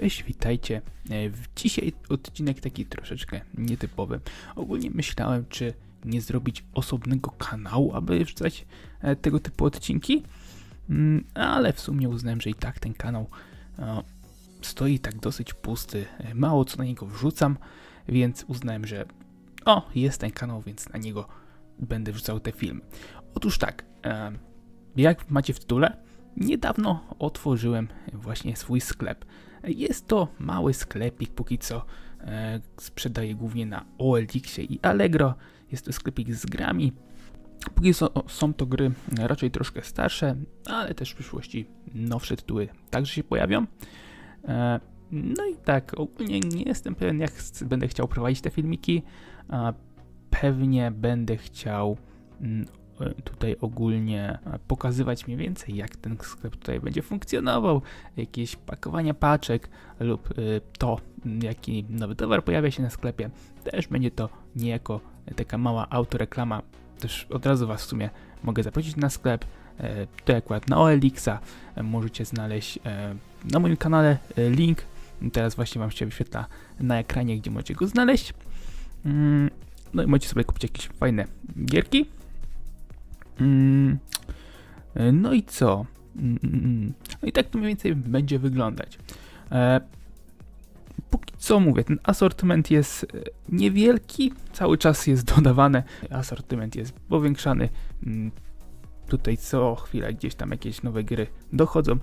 Cześć, witajcie. E, Dzisiaj odcinek taki troszeczkę nietypowy. Ogólnie myślałem, czy nie zrobić osobnego kanału, aby wrzucać e, tego typu odcinki, Mm, ale w sumie uznałem, że i tak ten kanał e, stoi tak dosyć pusty. Mało co na niego wrzucam, więc uznałem, że o, jest ten kanał, więc na niego będę wrzucał te filmy. Otóż tak, jak macie w tytule, niedawno otworzyłem właśnie swój sklep. Jest to mały sklepik, póki co e, sprzedaję głównie na OLX i Allegro. Jest to sklepik z grami. Póki co są to gry raczej troszkę starsze, ale też w przyszłości nowsze tytuły także się pojawią. E, no i tak, ogólnie nie jestem pewien, jak będę chciał prowadzić te filmiki. Pewnie będę chciał mm, tutaj ogólnie e, pokazywać mniej więcej, jak ten sklep tutaj będzie funkcjonował, jakieś pakowania paczek lub y, to, jaki nowy towar pojawia się na sklepie. Też będzie to niejako taka mała autoreklama. Też od razu Was w sumie mogę zaprosić na sklep. E, To akurat na OLX-a e, możecie znaleźć e, na moim kanale e, link. Teraz właśnie Wam się wyświetla na ekranie, gdzie możecie go znaleźć. Mm, No i możecie sobie kupić jakieś fajne gierki. Mm, e, No i co? Mm, mm. No i tak to mniej więcej będzie wyglądać. E, póki co mówię, ten asortyment jest e, niewielki, cały czas jest dodawane, asortyment jest powiększany. Tutaj co chwilę gdzieś tam jakieś nowe gry dochodzą.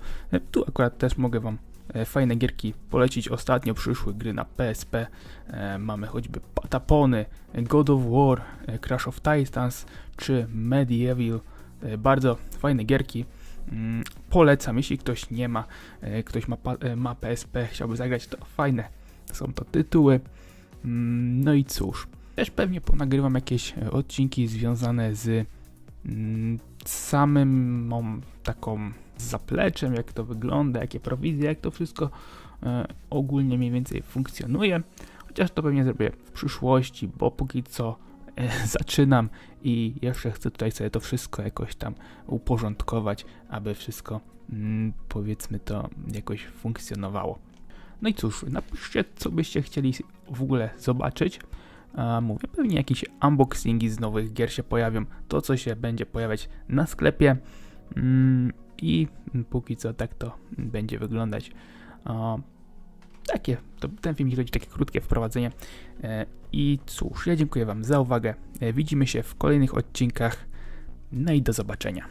Tu akurat też mogę Wam fajne gierki polecić. Ostatnio przyszły gry na PSP. E, mamy choćby Patapony, God of War, e, Crash of Titans czy Medieval. E, bardzo fajne gierki. Mm, Polecam, jeśli ktoś nie ma, e, ktoś ma, e, ma PSP, chciałby zagrać, to fajne są to tytuły. Mm, No i cóż, też pewnie ponagrywam jakieś e, odcinki związane z mm, samym mą taką zapleczem, jak to wygląda, jakie prowizje, jak to wszystko e, ogólnie mniej więcej funkcjonuje. Chociaż to pewnie zrobię w przyszłości, bo póki co e, zaczynam i jeszcze chcę tutaj sobie to wszystko jakoś tam uporządkować, aby wszystko mm, powiedzmy to jakoś funkcjonowało. No i cóż, napiszcie co byście chcieli w ogóle zobaczyć. A mówię, pewnie jakieś unboxingi z nowych gier się pojawią, to co się będzie pojawiać na sklepie. Mm, I póki co tak to będzie wyglądać. A, takie, to ten filmik będzie takie krótkie wprowadzenie. E, I cóż, ja dziękuję Wam za uwagę. E, Widzimy się w kolejnych odcinkach. No i do zobaczenia.